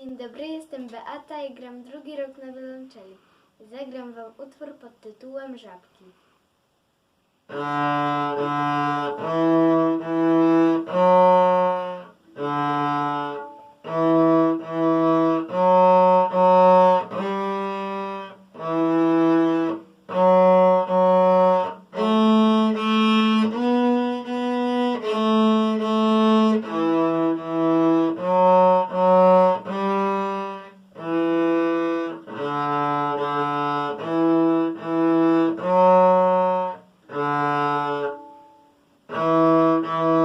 Dzień dobry, jestem Beata i gram drugi rok na wiolonczeli. Zagram wam utwór pod tytułem Żabki. Thank uh,